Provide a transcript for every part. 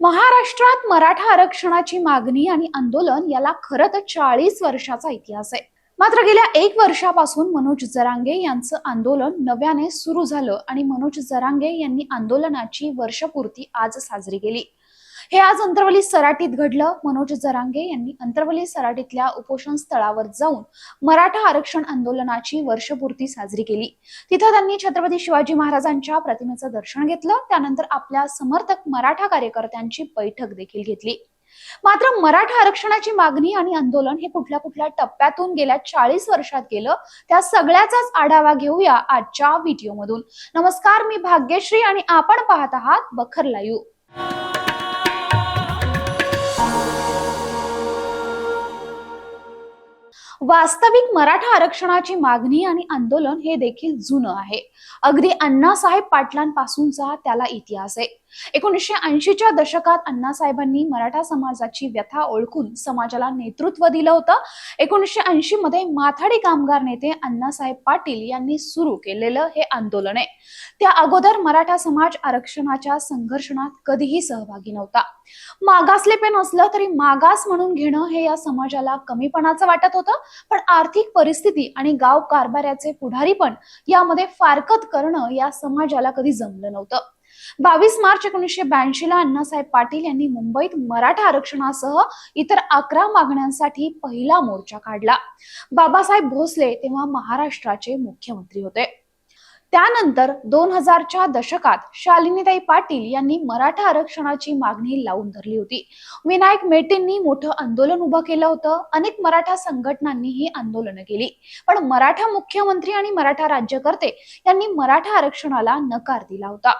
महाराष्ट्रात मराठा आरक्षणाची मागणी आणि आंदोलन याला खरं तर चाळीस वर्षाचा इतिहास आहे. मात्र गेल्या एक वर्षापासून मनोज जरांगे यांचं आंदोलन नव्याने सुरू झालं आणि मनोज जरांगे यांनी आंदोलनाची वर्षपूर्ती आज साजरी केली. हे आज अंतरवली सराटीत घडलं. मनोज जरांगे यांनी अंतरवली सराटीतल्या उपोषण स्थळावर जाऊन मराठा आरक्षण आंदोलनाची वर्षपूर्ती साजरी केली. तिथं त्यांनी छत्रपती शिवाजी महाराजांच्या प्रतिमेचं दर्शन घेतलं. त्यानंतर आपल्या समर्थक मराठा कार्यकर्त्यांची बैठक देखील घेतली. मात्र मराठा आरक्षणाची मागणी आणि आंदोलन हे कुठल्या कुठल्या टप्प्यातून गेल्या चाळीस वर्षात गेलं त्या सगळ्याचाच आढावा घेऊया आजच्या व्हिडिओमधून. नमस्कार मी भाग्यश्री आणि आपण पाहत आहात बखर लाईव्ह. वास्तविक मराठा आरक्षणाची मागणी आणि आंदोलन हे देखील जुनं आहे. अगदी अण्णासाहेब पाटलांपासूनचा त्याला इतिहास आहे. एकोणीसशे ऐंशीच्या दशकात अण्णासाहेबांनी मराठा समाजाची व्यथा ओळखून समाजाला नेतृत्व दिलं होतं. एकोणीसशे ऐंशी मध्ये माथाडी कामगार नेते अण्णासाहेब पाटील यांनी सुरू केलेलं हे आंदोलन आहे. त्या अगोदर मराठा समाज आरक्षणाच्या संघर्षणात कधीही सहभागी नव्हता. मागासलेपण असलं तरी मागास म्हणून घेणं हे या समाजाला कमीपणाचं वाटत होतं. पण आर्थिक परिस्थिती आणि गाव कारभाराचे पुढारी पण यामध्ये फारकत करणं या समाजाला कधी जमलं नव्हतं. बावीस मार्च एकोणीसशे ब्याऐंशी ला अण्णासाहेब पाटील यांनी मुंबईत मराठा आरक्षणासह इतर अकरा मागण्यांसाठी पहिला मोर्चा काढला. बाबासाहेब भोसले तेव्हा महाराष्ट्राचे मुख्यमंत्री होते. त्यानंतर दोन हजारच्या दशकात शालिनीताई पाटील यांनी मराठा आरक्षणाची मागणी लावून धरली होती. विनायक मेटेंनी मोठं आंदोलन उभं केलं होतं. अनेक मराठा संघटनांनी ही आंदोलनं केली. पण मराठा मुख्यमंत्री आणि मराठा राज्यकर्ते यांनी मराठा आरक्षणाला नकार दिला होता.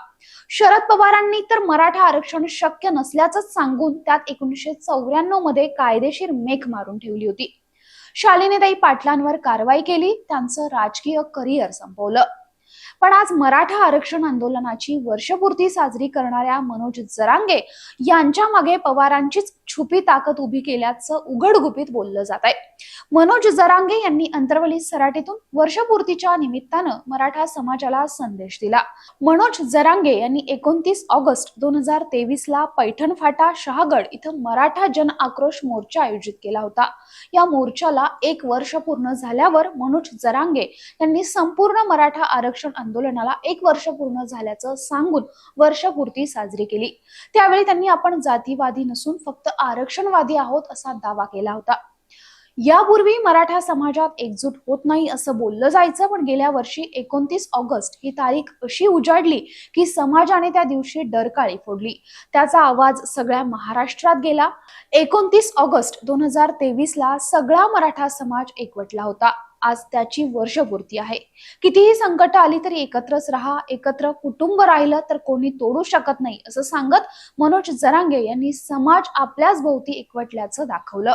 शरद पवारांनी तर मराठा आरक्षण शक्य नसल्याचंच सांगून त्यात एकोणीसशे चौऱ्याण्णवमध्ये कायदेशीर मेख मारून ठेवली होती. शालिनीताई पाटलांवर कारवाई केली. त्यांचं राजकीय करिअर संपवलं. पण आज मराठा आरक्षण आंदोलनाची वर्षपूर्ती साजरी करणाऱ्या मनोज जरांगे यांच्या मागे पवारांचीच छुपी ताकद उभी केल्याचं उघडगुपीत बोललं जात आहे. मनोज जरांगे यांनी अंतरवली सराटीतून वर्षपूर्तीच्या निमित्तानं मराठा समाजाला संदेश दिला. मनोज जरांगे यांनी एकोणतीस ऑगस्ट दोन हजार तेवीस ला पैठण फाटा शहागड इथं मराठा जन आक्रोश मोर्चा आयोजित केला होता. या मोर्चाला एक वर्ष पूर्ण झाल्यावर मनोज जरांगे यांनी संपूर्ण मराठा आरक्षण आंदोलनाला एक वर्ष पूर्ण झाल्याचं सांगून वर्षपूर्ती साजरी केली. त्यावेळी त्यांनी आपण जातीवादी नसून फक्त आरक्षणवादी आहोत असा दावा केला होता. यापूर्वी मराठा समाजात एकजूट होत नाही असं बोललं जायचं पण गेल्या वर्षी एकोणतीस ऑगस्ट ही तारीख अशी उजाडली की समाजाने त्या दिवशी डरकाळी फोडली. त्याचा आवाज सगळ्या महाराष्ट्रात गेला. एकोणतीस ऑगस्ट दोन हजार तेवीस ला सगळा मराठा समाज एकवटला होता. आज त्याची वर्षपूर्ती आहे. कितीही संकट आली तरी एकत्रच राहा एकत्र कुटुंब राहिलं तर कोणी तोडू शकत नाही असं सांगत मनोज जरांगे यांनी समाज आपल्याच भोवती एकवटल्याचं दाखवलं.